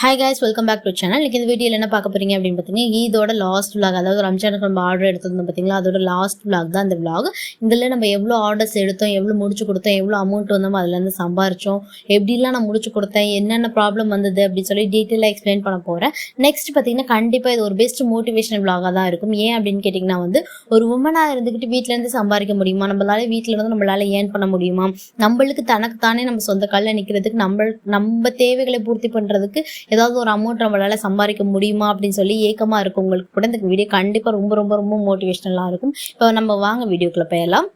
Hi guys welcome back to channel இன்னைக்கு இந்த வீடியோவில் என்ன பார்க்க போறீங்க அப்படின்னு பார்த்தீங்கன்னா இதோட லாஸ்ட் விளாக் அதாவது ரம்ஜானுக்கு நம்ம ஆர்டர் எடுத்திருந்தோம் பார்த்தீங்களா? அதோட லாஸ்ட் விளாக் தான் இந்த விளாக் இதில் நம்ம எவ்வளோ ஆர்டர்ஸ் எடுத்தோம் எவ்வளோ முடிச்சு கொடுத்தோம் எவ்வளோ அமௌண்ட் வந்தோம் அதுலேருந்து சம்பாரிச்சோம். எப்படிலாம் நான் முடிச்சு கொடுத்தேன் என்னென்ன ப்ராப்ளம் வந்தது அப்படின்னு சொல்லி டீட்டெயிலாக எக்ஸ்பிளைன் பண்ண போகிறேன் நெக்ஸ்ட் பார்த்தீங்கன்னா கண்டிப்பாக இது ஒரு பெஸ்ட் மோட்டிவேஷன் விளாகாக தான் இருக்கும். ஏன் அப்படின்னு கேட்டிங்கன்னா வந்து ஒரு உமனாக இருந்துக்கிட்டு வீட்டிலேருந்து சம்பாதிக்க முடியுமா? நம்மளால வீட்டில் இருந்து நம்மளால ஏர்ன் பண்ண முடியுமா? நம்மளுக்கு தனக்கு தானே நம்ம சொந்த காலில் நிற்கிறதுக்கு நம்ம நம்ம தேவைகளை பூர்த்தி பண்ணுறதுக்கு ஏதாவது ஒரு அமௌண்ட் நம்மளால சம்பாதிக்க முடியுமா அப்படின்னு சொல்லி ஏக்கமாக இருக்கும் உங்களுக்கு கூட இந்த வீடியோ கண்டிப்பாக ரொம்ப ரொம்ப ரொம்ப மோட்டிவேஷனலாக இருக்கும். இப்போ நம்ம வாங்க வீடியோக்குள்ளே போயிடலாம்.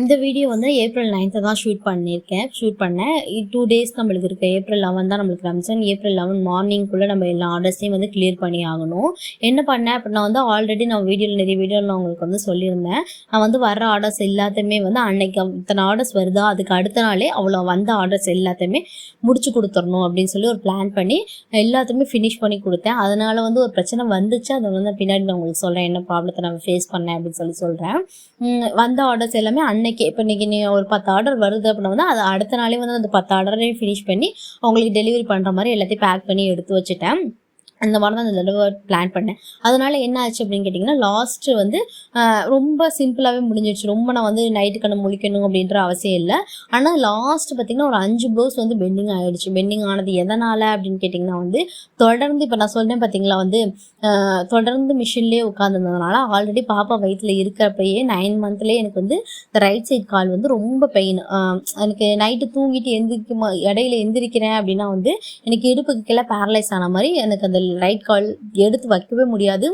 இந்த வீடியோ வந்து ஏப்ரல் நைன்த்து தான் ஷூட் பண்ணியிருக்கேன். ஷூட் பண்ணேன் டூ டேஸ் நம்மளுக்கு இருக்கு. ஏப்ரல் லெவன் தான் நம்மளுக்கு ரம்ஜான் ஏப்ரல் லெவன் மார்னிங்குள்ளே நம்ம எல்லா ஆர்டர்ஸையும் வந்து கிளியர் பண்ணி ஆகணும். என்ன பண்ணேன் அப்படின்னா வந்து ஆல்ரெடி நான் வீடியோவில் நிறைய வீடியோவில் நான் உங்களுக்கு வந்து சொல்லியிருந்தேன். நான் வந்து வர ஆர்டர்ஸ் எல்லாத்தையுமே வந்து அன்னைக்கு இத்தனை ஆர்டர்ஸ் வருதா அதுக்கு அடுத்த நாளே அவ்வளோ வந்த ஆர்டர்ஸ் எல்லாத்தையுமே முடிச்சு கொடுத்துடணும் அப்படின்னு சொல்லி ஒரு பிளான் பண்ணி எல்லாத்தையுமே ஃபினிஷ் பண்ணி கொடுத்தேன். அதனால் வந்து ஒரு பிரச்சனை வந்துச்சு. அதை வந்து பின்னாடி நான் உங்களுக்கு சொல்கிறேன் என்ன ப்ராப்ளத்தை நான் ஃபேஸ் பண்ணேன் அப்படின்னு சொல்லி சொல்கிறேன் வந்த ஆர்டர்ஸ் எல்லாமே அன் அன்னைக்கு இப்போ இன்னைக்கு நீ ஒரு பத்து ஆர்டர் வருது அப்படின்னா வந்து அதை அடுத்த நாளே வந்து அந்த பத்து ஆர்டரையும் ஃபினிஷ் பண்ணி அவங்களுக்கு டெலிவரி பண்ணுற மாதிரி எல்லாத்தையும் பேக் பண்ணி எடுத்து வச்சுட்டேன். அந்த மாதிரி தான் அந்த தடவை பிளான் பண்ணேன். அதனால என்ன ஆச்சு அப்படின்னு கேட்டிங்கன்னா லாஸ்ட்டு வந்து ரொம்ப சிம்பிளாகவே முடிஞ்சிடுச்சு ரொம்ப நான் வந்து நைட்டு கண்ணு முழிக்கணும் அப்படின்ற அவசியம் இல்லை. ஆனால் லாஸ்ட் பார்த்திங்கன்னா ஒரு அஞ்சு ப்ளவுஸ் வந்து பெண்டிங் ஆகிடுச்சு பெண்டிங் ஆனது எதனால் அப்படின்னு கேட்டிங்கன்னா வந்து தொடர்ந்து இப்போ நான் சொன்னேன் பார்த்தீங்களா வந்து தொடர்ந்து மிஷின்லேயே உட்காந்துருந்ததுனால ஆல்ரெடி பாப்பா வயிற்றில் இருக்கிறப்பயே நைன் மந்த்லேயே எனக்கு வந்து இந்த ரைட் சைட் கால் வந்து ரொம்ப பெயின் எனக்கு நைட்டு தூங்கிட்டு எந்திரிக்குமா இடையில எந்திரிக்கிறேன் அப்படின்னா வந்து எனக்கு இடுப்புக்கு கீழே பேரலைஸ் ஆன மாதிரி எனக்கு அந்த ரைட் கால் எடுத்து வைக்கவே முடியாது.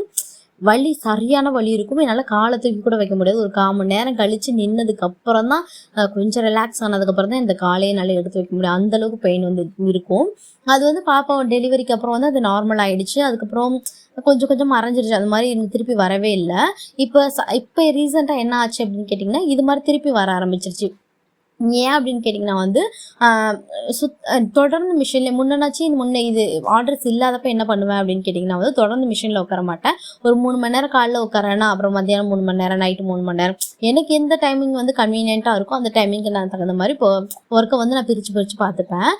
வலி சரியான வலி இருக்கும். என்னால் காலை தூக்கி கூட வைக்க முடியாது. ஒரு கால் மணி நேரம் கழித்து நின்னதுக்கு அப்புறம் தான் கொஞ்சம் ரிலாக்ஸ் ஆனதுக்கப்புறம் தான் இந்த காலையை என்னால் எடுத்து வைக்க முடியும். அந்தளவுக்கு பெயின் வந்து இருக்கும். அது வந்து பாப்பா டெலிவரிக்கு அப்புறம் வந்து அது நார்மல் ஆயிடுச்சு. அதுக்கப்புறம் கொஞ்சம் கொஞ்சம் மறைஞ்சிருச்சு. அது மாதிரி எனக்கு திருப்பி வரவே இல்லை. இப்போ இப்போ ரீசெண்டாக என்ன ஆச்சு அப்படின்னு கேட்டிங்கன்னா இது மாதிரி திருப்பி வர ஆரம்பிச்சிருச்சு. ஏன் அப்படின்னு கேட்டிங்கன்னா வந்து சுத் தொடர்ந்து மிஷினில் முன்னாச்சு முன்ன இது ஆர்டர்ஸ் இல்லாதப்ப என்ன பண்ணுவேன் அப்படின்னு கேட்டிங்கன்னா வந்து தொடர்ந்து மிஷினில் உட்கார மாட்டேன். ஒரு மூணு மணி நேரம் காலைல உட்காரேன்னா அப்புறம் மத்தியானம் மூணு மணி நேரம் நைட்டு மூணு மணி நேரம் எனக்கு எந்த டைமிங் வந்து கன்வீனியண்ட்டாக இருக்கோ அந்த டைமிங்க்கு நான் தகுந்த மாதிரி இப்போ ஒர்க்கை வந்து நான் பிரித்து பிரித்து பார்த்துப்பேன்.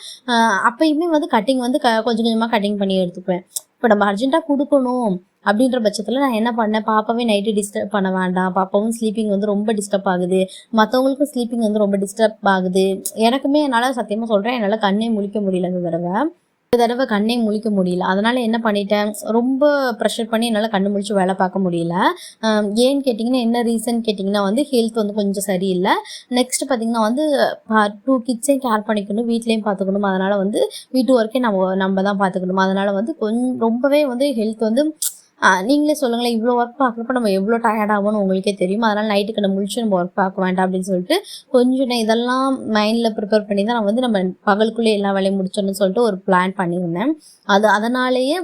அப்பயுமே வந்து கட்டிங் வந்து க கொஞ்சம் கொஞ்சமாக கட்டிங் பண்ணி எடுத்துப்பேன். இப்போ நம்ம அர்ஜென்ட்டாக கொடுக்கணும். அப்படின்ற பட்சத்தில் நான் என்ன பண்ணேன்? பாப்பாவே நைட்டு டிஸ்டர்ப் பண்ண வேண்டாம். பாப்பாவும் ஸ்லீப்பிங் வந்து ரொம்ப டிஸ்டர்ப் ஆகுது. மற்றவங்களுக்கும் ஸ்லீப்பிங் வந்து ரொம்ப டிஸ்டர்ப் ஆகுது. எனக்குமே என்னால் சத்தியமாக சொல்கிறேன் என்னால் கண்ணே முழிக்க முடியல இந்த தடவை. இந்த தடவை கண்ணே முழிக்க முடியல. அதனால் என்ன பண்ணிட்டேன்? ரொம்ப ப்ரெஷர் பண்ணி என்னால் கண்ணு முழிச்சு வேலை பார்க்க முடியல. ஏன்னு கேட்டிங்கன்னா என்ன ரீசன் கேட்டிங்கன்னா வந்து ஹெல்த் வந்து கொஞ்சம் சரியில்லை. நெக்ஸ்ட் பார்த்திங்கன்னா வந்து டூ கிட்ஸையும் கேர் பண்ணிக்கணும் வீட்லேயும் பார்த்துக்கணும் அதனால் வந்து வீட்டு ஒர்க்கே நம்ம நம்ம தான் பார்த்துக்கணும் அதனால் வந்து கொஞ்சம் ரொம்பவே வந்து ஹெல்த் வந்து நீங்களே சொல்லுங்களேன் இவ்வளோ ஒர்க் பார்க்குறப்ப நம்ம எவ்வளோ டயர்டாகும்னு உங்களுக்கே தெரியும். அதனால் நைட்டுக்கு நம்ம முழிச்சு நம்ம ஒர்க் பார்க்க வேண்டாம் அப்படின்னு சொல்லிட்டு கொஞ்சம் நான் இதெல்லாம் மைண்டில் ப்ரிப்பேர் பண்ணி தான் நான் வந்து நம்ம பகலுக்குள்ளே எல்லா வேலையும் முடிச்சோன்னு சொல்லிட்டு ஒரு பிளான் பண்ணியிருந்தேன். அது அதனாலேயே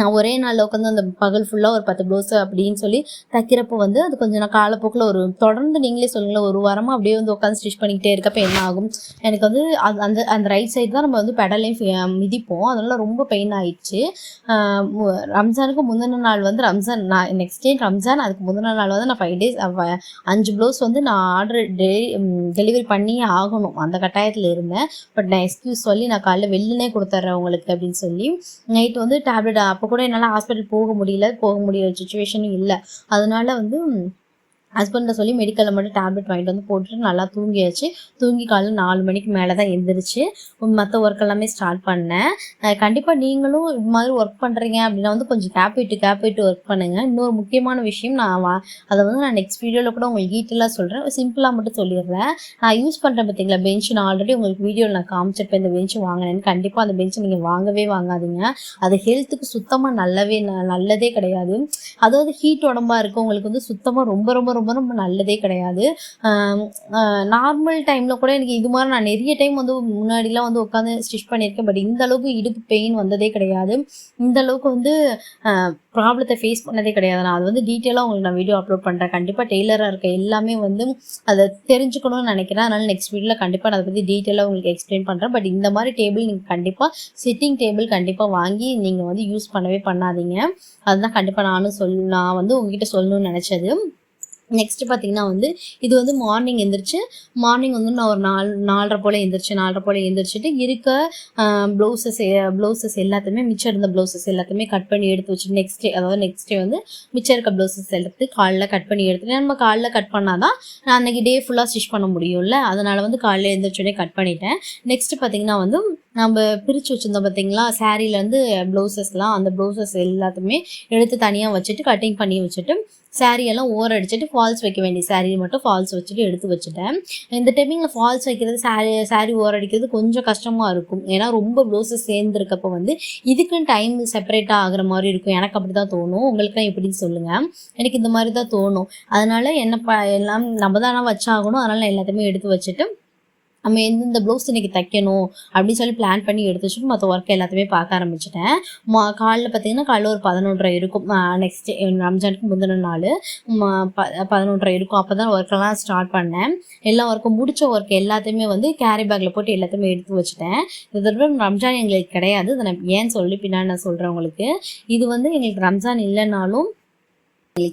நான் ஒரே நாளில் உட்காந்து அந்த பகல் ஃபுல்லாக ஒரு பத்து ப்ளவுஸ் அப்படின்னு சொல்லி தைக்கிறப்போ வந்து அது கொஞ்சம் நான் காலப்போக்கில் ஒரு தொடர்ந்து நீங்களே சொல்லுங்களேன் ஒரு வாரமாக அப்படியே வந்து உட்காந்து ஸ்டிச் பண்ணிக்கிட்டே இருக்கப்ப என்ன ஆகும்? எனக்கு வந்து அது அந்த அந்த ரைட் சைடு தான் நம்ம வந்து பெடலையும் மிதிப்போம். அதனால ரொம்ப பெயின் ஆயிடுச்சு. ரம்ஜானுக்கு முந்தின நாள் வந்து ரம்ஜான் நான் நெக்ஸ்ட் டே ரம்ஜான் அதுக்கு முந்தின நாள் வந்து நான் ஃபைவ் டேஸ் அஞ்சு ப்ளவுஸ் வந்து நான் ஆர்டர் டெலி டெலிவரி பண்ணியே ஆகணும். அந்த கட்டாயத்தில் இருந்தேன். பட் நான் எக்ஸ்கியூஸ் சொல்லி நான் காலைல வெளிலனே கொடுத்துட்றேன் உங்களுக்கு அப்படின்னு சொல்லி. நைட் வந்து டேப்லெட் அப்போ கூட என்னால் ஹாஸ்பிட்டல் போக முடியல போக முடிய சுச்சுவேஷனும் இல்லை. அதனால வந்து ஹஸ்பண்டை சொல்லி மெடிக்கலில் மட்டும் டேப்லெட் வாங்கிட்டு வந்து போட்டுட்டு நல்லா தூங்கியாச்சு. தூங்கி காலையில் நாலு மணிக்கு மேலே தான் எழுந்திரிச்சு மற்ற ஒர்க் எல்லாமே ஸ்டார்ட் பண்ணேன். கண்டிப்பாக நீங்களும் இது மாதிரி ஒர்க் பண்ணுறீங்க அப்படின்னா வந்து கொஞ்சம் கேப் விட்டு கேப் விட்டு ஒர்க் பண்ணுங்கள் இன்னொரு முக்கியமான விஷயம் நான் வா அதை வந்து நான் நெக்ஸ்ட் வீடியோவில் கூட உங்களுக்கு டீட்டெயிலாக சொல்கிறேன் சிம்பிளாக மட்டும் சொல்லிடுறேன். நான் யூஸ் பண்ணுறேன் பார்த்தீங்களா? பெஞ்ச் நான் ஆல்ரெடி உங்களுக்கு வீடியோவில் நான் காமிச்சிருப்பேன். இந்த பெஞ்சு வாங்கினேன்னு கண்டிப்பாக அந்த பெஞ்சை நீங்கள் வாங்கவே வாங்காதீங்க. அது ஹெல்த்துக்கு சுத்தமாக நல்லவே ந- நல்லதே கிடையாது. அதாவது ஹீட் உடம்பாக இருக்கும் உங்களுக்கு வந்து சுத்தமாக ரொம்ப ரொம்ப ரொம்ப ரொம்ப நல்லதே கிடையாது. நார்மல் டைமில் கூட எனக்கு இது மாதிரி நான் நிறைய டைம் வந்து முன்னாடிலாம் வந்து உட்காந்து ஸ்டிச் பண்ணியிருக்கேன். பட் இந்த அளவுக்கு இடுப்பு பெயின் வந்ததே கிடையாது. இந்த அளவுக்கு வந்து ப்ராப்ளத்தை ஃபேஸ் பண்ணதே கிடையாது. நான் அது வந்து டீட்டெயிலாக உங்களுக்கு நான் வீடியோ அப்லோட் பண்ணுறேன் கண்டிப்பாக டெய்லராக இருக்க எல்லாமே வந்து அதை தெரிஞ்சுக்கணும்னு நினைக்கிறேன். அதனால நெக்ஸ்ட் வீடியோவில் கண்டிப்பாக நான் அதை பற்றி டீட்டெயிலாக உங்களுக்கு எக்ஸ்பிளைன் பண்ணுறேன் பட் இந்த மாதிரி டேபிள் நீங்கள் கண்டிப்பாக சிட்டிங் டேபிள் கண்டிப்பாக வாங்கி நீங்கள் வந்து யூஸ் பண்ணவே பண்ணாதீங்க. அதுதான் கண்டிப்பாக நானும் சொல் நான் வந்து உங்ககிட்ட சொல்லணும்னு நினச்சது. நெக்ஸ்ட்டு பார்த்தீங்கன்னா வந்து இது வந்து மார்னிங் எந்திரிச்சு மார்னிங் வந்து நான் ஒரு நாலு நாலரை போல் எந்திரிச்சு நாலரை போல் எந்திரிச்சிட்டு இருக்க ப்ளவுசஸ் ப்ளவுசஸ் எல்லாத்தையுமே மிச்சம் இருந்த ப்ளவுசஸ் எல்லாத்தையுமே கட் பண்ணி எடுத்து வச்சுட்டு நெக்ஸ்ட் டே அதாவது நெக்ஸ்ட் டே வந்து மிச்சம் இருக்க ப்ளவுசஸ் எடுத்து காலைல கட் பண்ணி எடுத்துட்டு நம்ம காலைல கட் பண்ணால் தான் நான் அன்றைக்கி டே ஃபுல்லாக ஸ்டிச் பண்ண முடியும்ல. அதனால் வந்து காலையில் எழுந்திரிச்சோடனே கட் பண்ணிட்டேன். நெக்ஸ்ட்டு பார்த்தீங்கன்னா வந்து நம்ம பிரித்து வச்சுருந்தோம் பார்த்தீங்களா சாரீலேருந்து ப்ளவுசஸ்லாம் அந்த ப்ளவுசஸ் எல்லாத்தையுமே எடுத்து தனியாக வச்சுட்டு கட்டிங் பண்ணி வச்சுட்டு saree எல்லாம் ஓரம் அடிச்சுட்டு ஃபால்ஸ் வைக்க வேண்டிய சாரீ மட்டும் ஃபால்ஸ் வச்சுட்டு எடுத்து வச்சுட்டேன். இந்த டைமிங்கில் ஃபால்ஸ் வைக்கிறது சாரீ saree ஓரம் அடிக்கிறது கொஞ்சம் கஷ்டமாக இருக்கும். ஏன்னா ரொம்ப ப்ளவுஸஸ் சேர்ந்துருக்கப்போ வந்து இதுக்குன்னு டைம் செப்பரேட்டாக ஆகுற மாதிரி இருக்கும். எனக்கு அப்படி தான் தோணும். உங்களுக்குலாம் எப்படின்னு சொல்லுங்கள் எனக்கு இந்த மாதிரி தான் தோணும். அதனால் என்ன ப எல்லாம் நம்ம தானே வச்சாகணும். அதனால் நான் எல்லாத்தையுமே எடுத்து வச்சுட்டு நம்ம எந்தெந்த ப்ளவுஸ் இன்னைக்கு தைக்கணும் அப்படின்னு சொல்லி பிளான் பண்ணி எடுத்து வச்சுட்டு மற்ற ஒர்க் எல்லாத்தையுமே பார்க்க ஆரம்பிச்சிட்டேன். மா காலைல பார்த்தீங்கன்னா காலைல ஒரு பதினொன்றரை இருக்கும். நெக்ஸ்ட் ரம்ஜானுக்கு முந்தின நாள். ப பதினொன்றரை இருக்கும். அப்போ தான் ஒர்க்கெல்லாம் ஸ்டார்ட் பண்ணேன். எல்லா ஒர்க்கும் முடிச்ச ஒர்க் எல்லாத்தையுமே வந்து கேரி பேக்கில் போட்டு எல்லாத்தையுமே எடுத்து வச்சுட்டேன். இது தடவை ரம்ஜான் எங்களுக்கு கிடையாது. இதை நான் ஏன் சொல்லி பின்னாடி நான் சொல்கிறேன் உங்களுக்கு. இது வந்து எங்களுக்கு ரம்ஜான் இல்லைனாலும்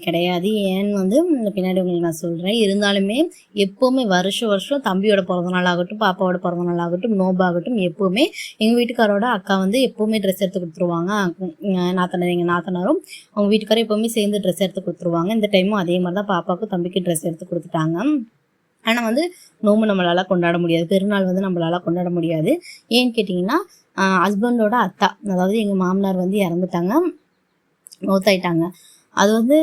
கிடையாது. ஏன்னு வந்து பின்னாடி உங்களுக்கு நான் சொல்கிறேன் இருந்தாலுமே எப்போவுமே வருஷம் வருஷம் தம்பியோட பிறந்த நாள் ஆகட்டும் பாப்பாவோட பிறந்த நாள் ஆகட்டும் நோபாகட்டும் எப்போவுமே எங்கள் வீட்டுக்காரோட அக்கா வந்து எப்போவுமே ட்ரெஸ் எடுத்து கொடுத்துருவாங்க. நாத்தனார் எங்கள் நாத்தனாரும் அவங்க வீட்டுக்காரும் எப்போவுமே சேர்ந்து ட்ரெஸ் எடுத்து கொடுத்துருவாங்க. இந்த டைமும் அதே மாதிரி தான் பாப்பாவுக்கும் தம்பிக்கும் ட்ரெஸ் எடுத்து கொடுத்துட்டாங்க. ஆனால் வந்து நோம்பு நம்மளால் கொண்டாட முடியாது. பெருநாள் வந்து நம்மளால் கொண்டாட முடியாது. ஏன்னு கேட்டிங்கன்னா ஹஸ்பண்டோட அத்தா அதாவது எங்கள் மாமனார் வந்து இறந்துட்டாங்க. மௌத்தாயிட்டாங்க. அது வந்து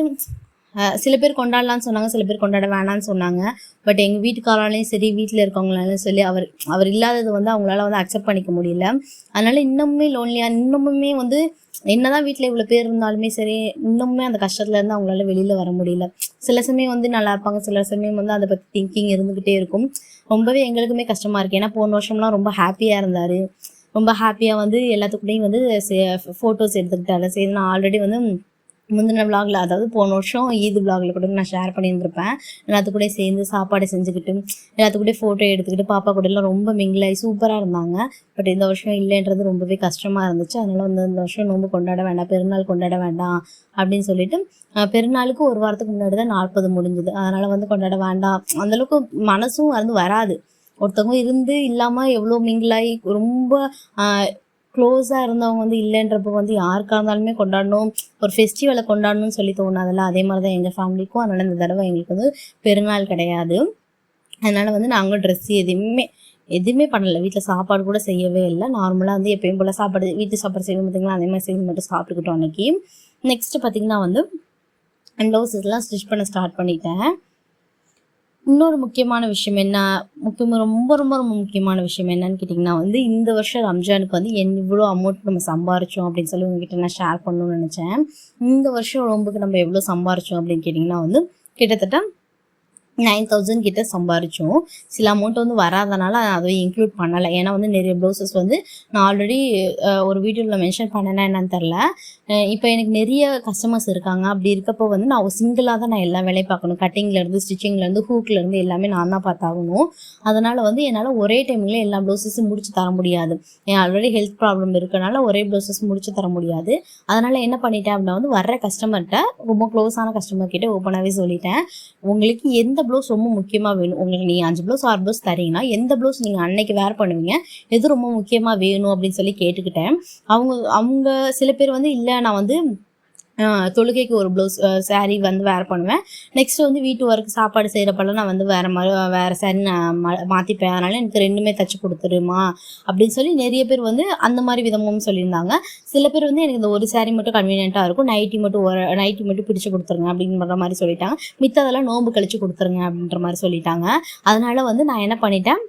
சில பேர் கொண்டாடலாம்னு சொன்னாங்க சில பேர் கொண்டாட வேணாம்னு சொன்னாங்க. பட் எங்கள் வீட்டுக்காராலையும் சரி வீட்டில் இருக்கவங்களாலும் சொல்லி அவர் அவர் இல்லாதது வந்து அவங்களால வந்து அக்செப்ட் பண்ணிக்க முடியல. அதனால இன்னுமே லோன்லியாக இன்னுமுமே வந்து என்னதான் வீட்டில் இவ்வளோ பேர் இருந்தாலுமே சரி இன்னுமே அந்த கஷ்டத்துல இருந்து அவங்களால வெளியில் வர முடியல. சில சமயம் வந்து நல்லா இருப்பாங்க சில சமயம் வந்து அதை பற்றி திங்கிங் இருந்துக்கிட்டே இருக்கும். ரொம்பவே எங்களுக்குமே கஷ்டமாக இருக்குது ஏன்னா போன வருஷம்லாம் ரொம்ப ஹாப்பியாக இருந்தார். ரொம்ப ஹாப்பியாக வந்து எல்லாத்துக்குள்ளேயும் வந்து ஃபோட்டோஸ் எடுத்துக்கிட்டாரு. சரி நான் ஆல்ரெடி வந்து முந்தின விலாகில் அதாவது போன வருஷம் ஈது விலாகில் கூட நான் ஷேர் பண்ணியிருந்திருப்பேன். எல்லாத்து கூட சேர்ந்து சாப்பாடு செஞ்சுக்கிட்டு எல்லாத்து கூட ஃபோட்டோ எடுத்துக்கிட்டு பாப்பா கூட எல்லாம் ரொம்ப மிங்கிலாகி சூப்பராக இருந்தாங்க. பட் இந்த வருஷம் இல்லைன்றது ரொம்பவே கஷ்டமாக இருந்துச்சு. அதனால் வந்து இந்த வருஷம் நோன்பு கொண்டாட வேண்டாம் பெருநாள் கொண்டாட வேண்டாம் அப்படின்னு சொல்லிட்டு பெருநாளுக்கு ஒரு வாரத்துக்கு முன்னாடி தான் நாற்பது முடிஞ்சுது. அதனால் வந்து கொண்டாட வேண்டாம். அந்தளவுக்கு மனசும் வந்து வராது. ஒருத்தவங்க இருந்து இல்லாமல் எவ்வளோ மிங்கிலாகி ரொம்ப க்ளோஸாக இருந்தவங்க வந்து இல்லைன்றப்போ வந்து யாருக்காக இருந்தாலுமே கொண்டாடணும். ஒரு ஃபெஸ்டிவலை கொண்டாடணும்னு சொல்லி தோணாதுல்ல அதே மாதிரி தான் எங்கள் ஃபேமிலிக்கும் அதனால் இந்த தடவை எங்களுக்கு வந்து பெருநாள் கிடையாது. அதனால் வந்து நாங்களும் ட்ரெஸ் எதுவுமே எதுவுமே பண்ணலை. வீட்டில் சாப்பாடு கூட செய்யவே இல்லை. நார்மலாக வந்து எப்பயும் போல் சாப்பாடு வீட்டு சாப்பாடு செய்வோம் பார்த்தீங்களா அதே மாதிரி செய்து மட்டும் சாப்பிட்டுக்கிட்டோம் அன்றைக்கி நெக்ஸ்ட்டு பார்த்தீங்கன்னா வந்து ப்ளவுஸஸ்லாம் ஸ்டிச் பண்ண ஸ்டார்ட் பண்ணிட்டேன். இன்னொரு முக்கியமான விஷயம் என்ன? முக்கியமாக ரொம்ப ரொம்ப ரொம்ப முக்கியமான விஷயம் என்னன்னு கேட்டிங்கன்னா வந்து இந்த வருஷம் ரம்ஜானுக்கு வந்து என் இவ்வளோ அமௌண்ட் நம்ம சம்பாரிச்சோம் அப்படின்னு சொல்லி உங்ககிட்ட நான் ஷேர் பண்ணணும்னு நினச்சேன். இந்த வருஷம் ரொம்பக்கு நம்ம எவ்வளோ சம்பாரிச்சோம் அப்படின்னு கேட்டிங்கன்னா வந்து கிட்டத்தட்ட நைன் தௌசண்ட் கிட்ட சம்பாரிச்சோம். சில அமௌண்ட் வந்து வராதனால நான் அதை இன்க்ளூட் பண்ணலை. ஏன்னா வந்து நிறைய ப்ளவுசஸ் வந்து நான் ஆல்ரெடி ஒரு வீடியோவில் மென்ஷன் பண்ணேன்னா என்னன்னு தெரில இப்போ எனக்கு நிறைய கஸ்டமர்ஸ் இருக்காங்க. அப்படி இருக்கப்போ வந்து நான் சிங்கிளாக தான் நான் எல்லா வேலையும் பார்க்கணும். கட்டிங்லேருந்து ஸ்டிச்சிங்லேருந்து ஹூக்லேருந்து எல்லாமே நான் தான் பார்த்தாகணும் அதனால் வந்து என்னால் ஒரே டைமில் எல்லா ப்ளவுசஸும் முடிச்சு தர முடியாது. என் ஆல்ரெடி ஹெல்த் ப்ராப்ளம் இருக்கனால ஒரே ப்ளவுசஸ் முடிச்சு தர முடியாது. அதனால் என்ன பண்ணிட்டேன் அப்படின்னா வந்து வர்ற கஸ்டமர்கிட்ட ரொம்ப க்ளோஸான கஸ்டமர் கிட்ட ஓப்பனாகவே சொல்லிட்டேன். உங்களுக்கு எந்த ப்ளவுஸ் ரொம்ப முக்கியமாக வேணும். உங்களுக்கு நீங்கள் அஞ்சு ப்ளவுஸ் ஆறு ப்ளவுஸ் தரீங்கன்னா எந்த ப்ளவுஸ் நீங்கள் அன்னைக்கு வேர் பண்ணுவீங்க? எது ரொம்ப முக்கியமாக வேணும் அப்படின்னு சொல்லி கேட்டுக்கிட்டேன். அவங்க அவங்க சில பேர் வந்து இல்லை நான் வந்து தொழுகைக்கு ஒரு ப்ளவுஸ் சாரீ வந்து வேர் பண்ணுவேன். நெக்ஸ்ட் வந்து வீட்டு ஒர்க் சாப்பாடு செய்கிறப்பெல்லாம் நான் வந்து வேறு மாதிரி வேறு saree நான் மா மாற்றிப்பேன் அதனால் எனக்கு ரெண்டுமே தச்சு கொடுத்துருமா? அப்படின்னு சொல்லி நிறைய பேர் வந்து அந்த மாதிரி விதமும் சொல்லியிருந்தாங்க. சில பேர் வந்து எனக்கு இந்த ஒரு சாரீ மட்டும் கன்வீனியண்ட்டாக இருக்கும். நைட்டி மட்டும் ஒரு நைட்டி மட்டும் பிடிச்சு கொடுத்துருங்க அப்படின்ற மாதிரி சொல்லிட்டாங்க. மித்ததெல்லாம் நோம்பு கழிச்சு கொடுத்துருங்க அப்படின்ற மாதிரி சொல்லிட்டாங்க. அதனால வந்து நான் என்ன பண்ணிட்டேன்?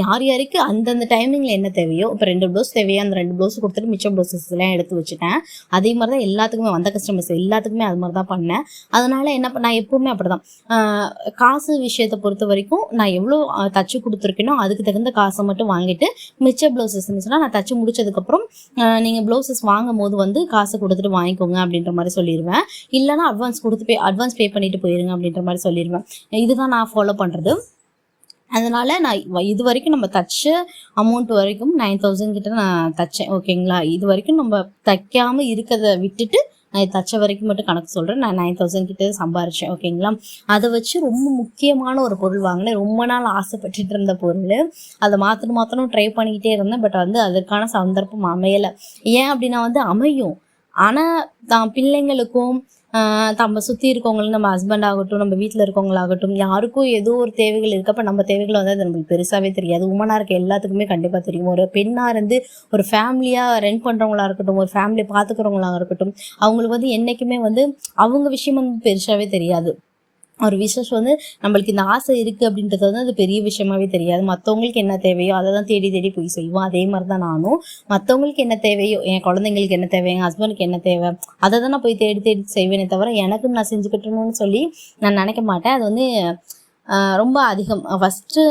யார் யாருக்கு அந்தந்த டைமிங்கில் என்ன தேவையோ இப்போ ரெண்டு ப்ளவுஸ் தேவையோ அந்த ரெண்டு ப்ளவுஸ் கொடுத்துட்டு மிச்சம் ப்ளவுஸஸ் எல்லாம் எடுத்து வச்சுட்டேன். அதே மாதிரி தான் எல்லாத்துக்குமே வந்த கஸ்டமர்ஸ் எல்லாத்துக்குமே அது மாதிரி தான் பண்ணேன். அதனால என்ன பண்ண நான் எப்பவுமே அப்படிதான். காசு விஷயத்தை பொறுத்த வரைக்கும் நான் எவ்வளோ தச்சு கொடுத்துருக்கேனோ அதுக்கு தகுந்த காசை மட்டும் வாங்கிட்டு மிச்ச ப்ளவுசஸ் இருந்துச்சுன்னா நான் தச்சு முடிச்சதுக்கப்புறம் நீங்கள் ப்ளவுசஸ் வாங்கும் போது வந்து காசு கொடுத்துட்டு வாங்கிக்கோங்க அப்படின்ற மாதிரி சொல்லிடுவேன் இல்லைனா அட்வான்ஸ் கொடுத்து பே அட்வான்ஸ் பே பண்ணிட்டு போயிருங்க அப்படின்ற மாதிரி சொல்லிடுவேன் இதுதான் நான் ஃபாலோ பண்ணுறது அதனால் நான் வ- இது வரைக்கும் நம்ம தச்ச அமௌண்ட் வரைக்கும் நைன் தௌசண்ட் கிட்ட நான் தச்சேன் ஓகேங்களா இது வரைக்கும் நம்ம தைக்காமல் இருக்கிறத விட்டுட்டு நான் தச்ச வரைக்கும் மட்டும் கணக்கு சொல்கிறேன் நான் நைன் தௌசண்ட் கிட்ட சம்பாரிச்சேன் ஓகேங்களா அதை வச்சு ரொம்ப முக்கியமான ஒரு பொருள் வாங்கினேன். ரொம்ப நாள் ஆசைப்பட்டுட்டு இருந்த பொருள். அதை மாற்றணும் மாற்றணும் ட்ரை பண்ணிக்கிட்டே இருந்தேன். பட் வந்து அதற்கான சந்தர்ப்பம் அமையலை. ஏன் அப்படின்னா வந்து அமையும். ஆனால் தான் பிள்ளைங்களுக்கும் நம்ம சுற்றி இருக்கவங்களும் நம்ம ஹஸ்பண்ட் ஆகட்டும் நம்ம வீட்டில் இருக்கவங்களாகட்டும் யாருக்கும் ஏதோ ஒரு தேவைகள் இருக்கப்ப நம்ம தேவைகள் வந்து அது நம்மளுக்கு பெருசாகவே தெரியாது. உமனாக இருக்க எல்லாத்துக்குமே கண்டிப்பாக தெரியும். ஒரு பெண்ணாக இருந்து ஒரு ஃபேமிலியாக ரன் பண்ணுறவங்களா இருக்கட்டும் ஒரு ஃபேமிலி பார்த்துக்கிறவங்களா இருக்கட்டும் அவங்களுக்கு வந்து என்றைக்குமே வந்து அவங்க விஷயம் வந்து பெருசாகவே தெரியாது. ஒரு விஷஸ் வந்து நம்மளுக்கு இந்த ஆசை இருக்குது அப்படின்றது வந்து அது பெரிய விஷயமாவே தெரியாது. மற்றவங்களுக்கு என்ன தேவையோ அதை தான் தேடி தேடி போய் செய்வோம். அதே மாதிரி தான் நானும். மற்றவங்களுக்கு என்ன தேவையோ என் குழந்தைங்களுக்கு என்ன தேவை என் ஹஸ்பண்டுக்கு என்ன தேவை அதை தான் நான் போய் தேடி தேடி செய்வேனே தவிர எனக்கு நான் செஞ்சுக்கிட்டணும்னு சொல்லி நான் நினைக்க மாட்டேன். அது வந்து ரொம்ப அதிகம். ஃபஸ்ட்டு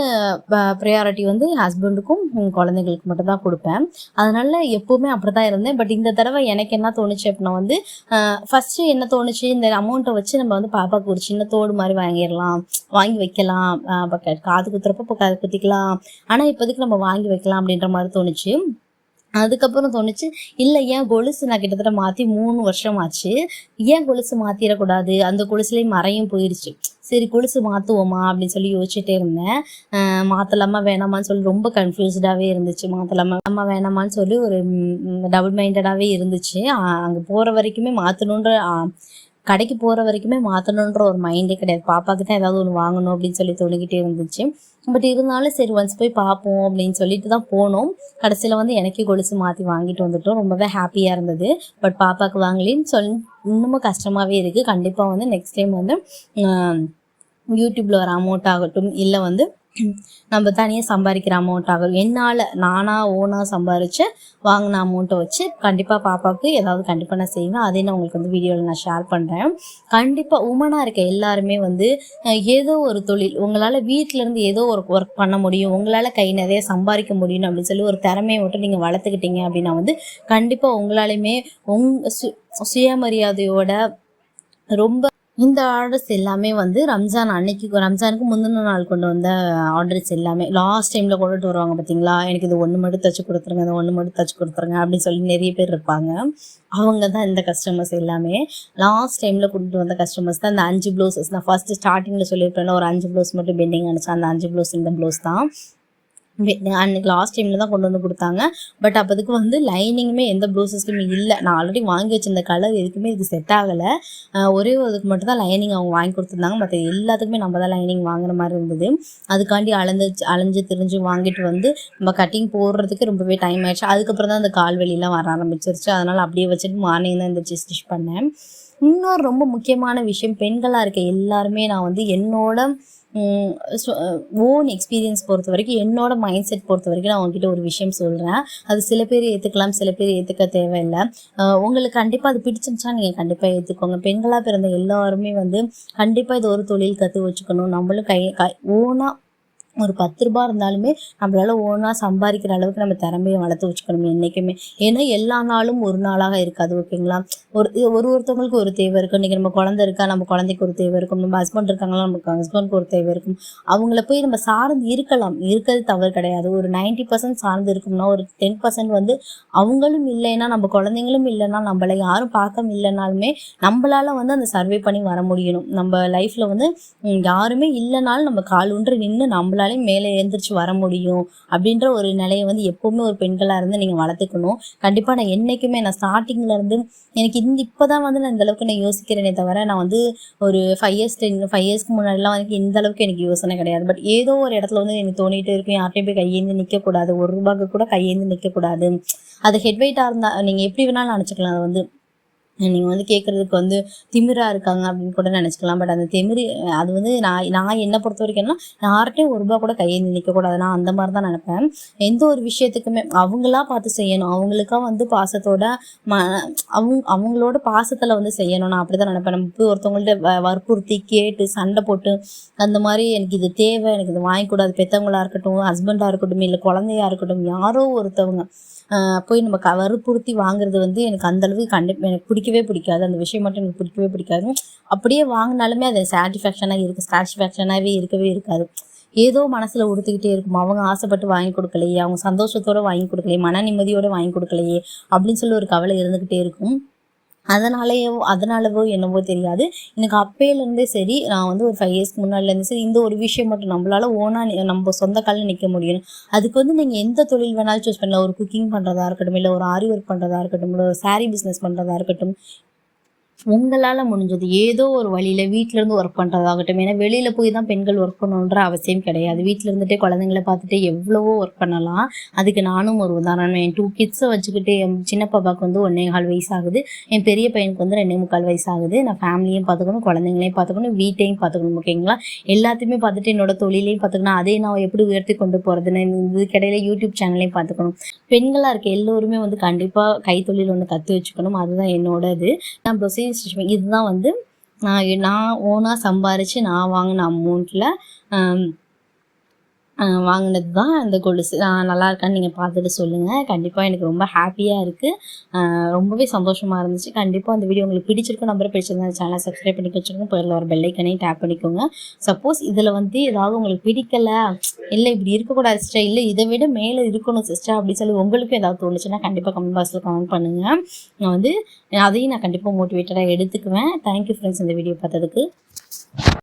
ப்ரையாரிட்டி வந்து என் ஹஸ்பண்டுக்கும் குழந்தைங்களுக்கு மட்டும்தான் கொடுப்பேன். அதனால எப்போவுமே அப்படி தான் இருந்தேன். பட் இந்த தடவை எனக்கு என்ன தோணுச்சு அப்படின்னா வந்து ஃபஸ்ட்டு என்ன தோணுச்சு? இந்த அமௌண்ட்டை வச்சு நம்ம வந்து பாப்பாவுக்கு ஒரு சின்ன தோடு மாதிரி வாங்கிடலாம். வாங்கி வைக்கலாம். காது குத்துறப்ப இப்போ காது குத்திக்கலாம். ஆனால் இப்போதைக்கு நம்ம வாங்கி வைக்கலாம் அப்படின்ற மாதிரி தோணுச்சு. அதுக்கப்புறம் தோணுச்சு இல்லை ஏன் கொலுசு நான் கிட்டத்தட்ட மாற்றி மூணு வருஷம் ஆச்சு. ஏன் கொலுசு மாற்றிடக்கூடாது அந்த கொலுசுலேயும் மறையும் போயிடுச்சு சரி கொலுசு மாற்றுவோமா அப்படின்னு சொல்லி யோசிச்சுட்டே இருந்தேன். மாற்றலாமா வேணாமான்னு சொல்லி ரொம்ப கன்ஃபியூஸ்டாகவே இருந்துச்சு. மாற்றலாமா வேணாமான்னு சொல்லி ஒரு டபுள் மைண்டடாகவே இருந்துச்சு. அங்கே போகிற வரைக்குமே மாற்றணுன்ற கடைக்கு போகிற வரைக்குமே மாற்றணுன்ற ஒரு மைண்டே கிடையாது. பாப்பாவுக்கு தான் ஏதாவது ஒன்று வாங்கணும் அப்படின்னு சொல்லி தோணிக்கிட்டே இருந்துச்சு. பட் இருந்தாலும் சரி ஒன்ஸ் போய் பார்ப்போம் அப்படின்னு சொல்லிட்டு தான் போனோம். கடைசியில் வந்து எனக்கே கொலுசு மாற்றி வாங்கிட்டு வந்துட்டோம். ரொம்பவே ஹாப்பியாக இருந்தது. பட் பாப்பாவுக்கு வாங்கலின்னு சொல் இன்னமும் கஷ்டமாகவே இருக்குது கண்டிப்பாக வந்து நெக்ஸ்ட் டைம் வந்து யூடியூப்பில் வர அமௌண்ட் ஆகட்டும் இல்லை வந்து நம்ம தனியாக சம்பாதிக்கிற அமௌண்ட் ஆகும் என்னால் நானாக ஓனாக சம்பாரித்து வாங்கின அமௌண்ட்டை வச்சு கண்டிப்பாக பாப்பாவுக்கு ஏதாவது கண்டிப்பாக நான் செய்வேன். அதே நான் உங்களுக்கு வந்து வீடியோவில் நான் ஷேர் பண்ணுறேன் கண்டிப்பாக உமனாக இருக்க எல்லாருமே வந்து ஏதோ ஒரு தொழில் உங்களால் வீட்டிலேருந்து ஏதோ ஒரு ஒர்க் பண்ண முடியும் உங்களால் கை நிறைய சம்பாதிக்க முடியும் அப்படின்னு சொல்லி ஒரு திறமையை மட்டும் நீங்கள் வளர்த்துக்கிட்டீங்க அப்படின்னா வந்து கண்டிப்பாக உங்களாலையுமே உங் சு சுயமரியாதையோட ரொம்ப இந்த ஆர்டர்ஸ் எல்லாமே வந்து ரம்ஜான் அன்னைக்கு ரம்ஜானுக்கு முந்தின நாள் கொண்டு வந்த ஆர்டர்ஸ் எல்லாமே. லாஸ்ட் டைமில் கொண்டுட்டு வருவாங்க பார்த்தீங்களா எனக்கு இது ஒன்று மட்டும் தச்சு கொடுத்துருங்க இது ஒன்று மட்டும் தச்சு கொடுத்துருங்க அப்படின்னு சொல்லி நிறைய பேர் இருப்பாங்க. அவங்க தான் இந்த கஸ்டமர்ஸ் எல்லாமே. லாஸ்ட் டைமில் கொண்டுட்டு வந்த கஸ்டமர்ஸ் தான் இந்த அஞ்சு ப்ளவுசஸ் நான் ஃபஸ்ட்டு ஸ்டார்டிங்கில் சொல்லியிருப்பேன் ஒரு அஞ்சு ப்ளவுஸ் மட்டும் பெண்டிங் அனுப்பிச்சேன் அந்த அஞ்சு ப்ளவுஸ் இந்த ப்ளவுஸ் தான். அன்னைக்கு லாஸ்ட் டைமில் தான் கொண்டு வந்து கொடுத்தாங்க. பட் அப்போதுக்கு வந்து லைனிங்குமே எந்த ப்ளவுசஸ்க்குமே இல்லை. நான் ஆல்ரெடி வாங்கி வச்சிருந்த கலர் எதுக்குமே இதுக்கு செட் ஆகலை. ஒரே ஒரு இதுக்கு மட்டும் தான் லைனிங் அவங்க வாங்கி கொடுத்துருந்தாங்க. மற்ற எல்லாத்துக்குமே நம்ம தான் லைனிங் வாங்குற மாதிரி இருந்தது. அதுக்காண்டி அலைஞ்சு அலைஞ்சு திரிஞ்சு வாங்கிட்டு வந்து நம்ம கட்டிங் போடுறதுக்கு ரொம்பவே டைம் ஆயிடுச்சு. அதுக்கப்புறம் தான் அந்த கால் வலிலாம் வர ஆரம்பிச்சிருச்சு. அதனால் அப்படியே வச்சுட்டு மார்னிங் தான் இந்த ஸ்டிச் பண்ணேன். இன்னொரு ரொம்ப முக்கியமான விஷயம் பெண்களாக இருக்க எல்லாருமே நான் வந்து என்னோட ஓன் எக்ஸ்பீரியன்ஸ் பொறுத்த வரைக்கும் என்னோட மைண்ட் செட் பொறுத்த வரைக்கும் நான் உங்ககிட்ட ஒரு விஷயம் சொல்கிறேன் அது சில பேர் ஏற்றுக்கலாம் சில பேர் ஏற்றுக்க தேவையில்லை. உங்களுக்கு கண்டிப்பாக அது பிடிச்சிருந்துச்சா நீங்கள் கண்டிப்பாக ஏற்றுக்கோங்க பெண்களாக பிறந்த எல்லாருமே வந்து கண்டிப்பாக இது ஒரு தொழில் கற்று வச்சுக்கணும். நம்மளும் கை கை ஓனாக ஒரு பத்து ரூபா இருந்தாலுமே நம்மளால ஓனாக சம்பாதிக்கிற அளவுக்கு நம்ம திறமையை வளர்த்து வச்சுக்கணும் என்றைக்குமே ஏன்னா எல்லா நாளும் ஒரு நாளாக இருக்காது ஓகேங்களா? ஒரு ஒரு ஒருத்தவங்களுக்கு ஒரு தேவை இருக்கும். இன்றைக்கி நம்ம குழந்தை இருக்கா நம்ம குழந்தைக்கு ஒரு தேவை இருக்கும். நம்ம ஹஸ்பண்ட் இருக்காங்களா நமக்கு ஹஸ்பண்ட்க்கு ஒரு தேவை இருக்கும். அவங்கள போய் நம்ம சார்ந்து இருக்கலாம். இருக்கிறது தவறு கிடையாது. ஒரு 90% பர்சன்ட் சார்ந்து இருக்கும்னா ஒரு டென் பர்சன்ட் வந்து அவங்களும் இல்லைன்னா நம்ம குழந்தைங்களும் இல்லைன்னா நம்மளை யாரும் பார்க்க இல்லைனாலுமே நம்மளால் வந்து அந்த சர்வே பண்ணி வர முடியணும். நம்ம லைஃப்பில் வந்து யாருமே இல்லைனாலும் நம்ம கால் ஒன்று நின்று நம்மள நம்மளாலையும் மேலே எழுந்திரிச்சு வர முடியும் அப்படின்ற ஒரு நிலையை வந்து எப்போவுமே ஒரு பெண்களாக இருந்து நீங்கள் வளர்த்துக்கணும். கண்டிப்பாக நான் என்றைக்குமே நான் ஸ்டார்டிங்லேருந்து எனக்கு இந்த இப்போ தான் வந்து நான் இந்த அளவுக்கு நான் யோசிக்கிறேனே தவிர நான் வந்து ஒரு ஃபைவ் இயர்ஸ் டென் ஃபைவ் இயர்ஸ்க்கு முன்னாடிலாம் வந்து இந்த அளவுக்கு எனக்கு யோசனை கிடையாது. பட் ஏதோ ஒரு இடத்துல வந்து எனக்கு தோணிகிட்டே இருக்கும். யார்கிட்டயும் போய் கையேந்து நிற்கக்கூடாது ஒரு ரூபாய்க்கு கூட கையேந்து நிற்கக்கூடாது அது ஹெட் இருந்தால் நீங்கள் எப்படி வேணாலும் நினச்சிக்கலாம் அது வந்து நீங்கள் வந்து கேட்குறதுக்கு வந்து திமிரா இருக்காங்க அப்படின்னு கூட நினச்சிக்கலாம். பட் அந்த திமிரு அது வந்து நான் நான் என்னை பொறுத்த வரைக்கும்னா யார்கிட்டையும் ஒரு ரூபா கூட கையை நிற்கக்கூடாது நான் அந்த மாதிரி தான் நினைப்பேன். எந்த ஒரு விஷயத்துக்குமே அவங்களா பார்த்து செய்யணும். அவங்களுக்காக வந்து பாசத்தோட ம அவங்க அவங்களோட பாசத்தில் வந்து செய்யணும். நான் அப்படி தான் நினைப்பேன். நம்ம போய் ஒருத்தவங்கள்ட்ட வ- வற்புறுத்தி கேட்டு சண்டை போட்டு அந்த மாதிரி எனக்கு இது தேவை. எனக்கு இது வாங்கிக்கூடாது பெற்றவங்களா இருக்கட்டும் ஹஸ்பண்டாக இருக்கட்டும் இல்லை குழந்தையா இருக்கட்டும் யாரோ ஒருத்தவங்க. போய் நம்ம க வற்புறுத்தி வாங்குறது வந்து எனக்கு அந்தளவுக்கு கண்டிப்பாக எனக்கு பிடிக்கவே பிடிக்காது. அந்த விஷயம் மட்டும் எனக்கு பிடிக்கவே பிடிக்காது. அப்படியே வாங்கினாலுமே அது சாட்டிஸ்ஃபேக்ஷனாக இருக்குது சாட்டிஸ்ஃபேக்ஷனாகவே இருக்கவே இருக்காது. ஏதோ மனசில் உடுத்துக்கிட்டே இருக்கும். அவங்க ஆசைப்பட்டு வாங்கி கொடுக்கலையே அவங்க சந்தோஷத்தோடு வாங்கி கொடுக்கலையே மன நிம்மதியோடு வாங்கி கொடுக்கலையே அப்படின்னு சொல்லி ஒரு கவலை இருந்துக்கிட்டே இருக்கும். அதனாலேயோ அதனாலவோ என்னவோ தெரியாது. எனக்கு அப்பையிலேருந்தே சரி நான் வந்து ஒரு ஃபைவ் இயர்ஸ்க்கு முன்னாடிலேருந்து சரி இந்த ஒரு விஷயம் மட்டும் நம்மளால ஓனாக நம்ம சொந்த காலில் நிற்க முடியும் அதுக்கு வந்து நீங்கள் எந்த தொழில் வேணாலும் சூஸ் பண்ணலாம். ஒரு குக்கிங் பண்ணுறதா இருக்கட்டும் இல்லை ஒரு ஆரி ஒர்க் பண்ணுறதா இருக்கட்டும் இல்லை ஒரு சாரீ பிஸ்னஸ் பண்ணுறதா இருக்கட்டும். உங்களால் முடிஞ்சது. ஏதோ ஒரு வழியில் வீட்டிலேருந்து ஒர்க் பண்ணுறதாகட்டும் ஏன்னா வெளியில் போய் தான் பெண்கள் ஒர்க் பண்ணணுன்ற அவசியம் கிடையாது. வீட்டில் இருந்துகிட்டே குழந்தைங்கள பார்த்துட்டு எவ்வளவோ ஒர்க் பண்ணலாம். அதுக்கு நானும் ஒரு உதாரணம். என் டூ கிட்ஸை வச்சுக்கிட்டு என் சின்ன பாப்பாவுக்கு வந்து ஒன்றே கால் வயசு ஆகுது. என் பெரிய பையனுக்கு வந்து ரெண்டே முக்கால் வயசு ஆகுது. நான் ஃபேமிலியும் பார்த்துக்கணும் குழந்தைங்களையும் பார்த்துக்கணும் வீட்டையும் பார்த்துக்கணும் ஓகேங்களா எல்லாத்தையுமே பார்த்துட்டு என்னோட தொழிலையும் பார்த்துக்கணும். அதே நான் எப்படி உயர்த்தி கொண்டு போகிறதுன்னு இதுக்கிடையில யூடியூப் சேனலையும் பார்த்துக்கணும். பெண்களாக இருக்க எல்லோருமே வந்து கண்டிப்பாக கைத்தொழில் ஒன்று கற்று வச்சுக்கணும். அதுதான் என்னோட இது நான் ப்ரொசீஜர் ஸ்டிச் இதுதான் வந்து நான் நான் ஓனாக சம்பாரித்து நான் வாங்கின அமௌண்ட்டில் வாங்கினது தான் இந்த கொலுசு. நல்லாயிருக்கான்னு நல்லா இருக்கான்னு நீங்கள் பார்த்துட்டு சொல்லுங்கள் கண்டிப்பாக எனக்கு ரொம்ப ஹாப்பியாக இருக்குது ரொம்பவே சந்தோஷமாக இருந்துச்சு. கண்டிப்பாக அந்த வீடியோ உங்களுக்கு பிடிச்சிருக்கும் நம்பரை பிடிச்சிருந்தா சேனலை சப்ஸ்கிரைப் பண்ணி வச்சுருக்கோம் போயிடல ஒரு பெல்லைக்கனையும் டேப் பண்ணிக்கோங்க. சப்போஸ் இதில் வந்து ஏதாவது உங்களுக்கு பிடிக்கல இல்லை இப்படி இருக்கக்கூடாது சிஸ்டர் இல்லை இதை விட மேலே இருக்கணும் சிஸ்டர் அப்படின்னு சொல்லி உங்களுக்கும் ஏதாவது தோணுச்சுன்னா கண்டிப்பாக கமெண்ட் பாக்ஸில் கமெண்ட் பண்ணுங்கள் நான் வந்து அதையும் நான் கண்டிப்பாக மோட்டிவேட்டடாக எடுத்துக்குவேன். தேங்க்யூ ஃப்ரெண்ட்ஸ் இந்த வீடியோ பார்த்ததுக்கு.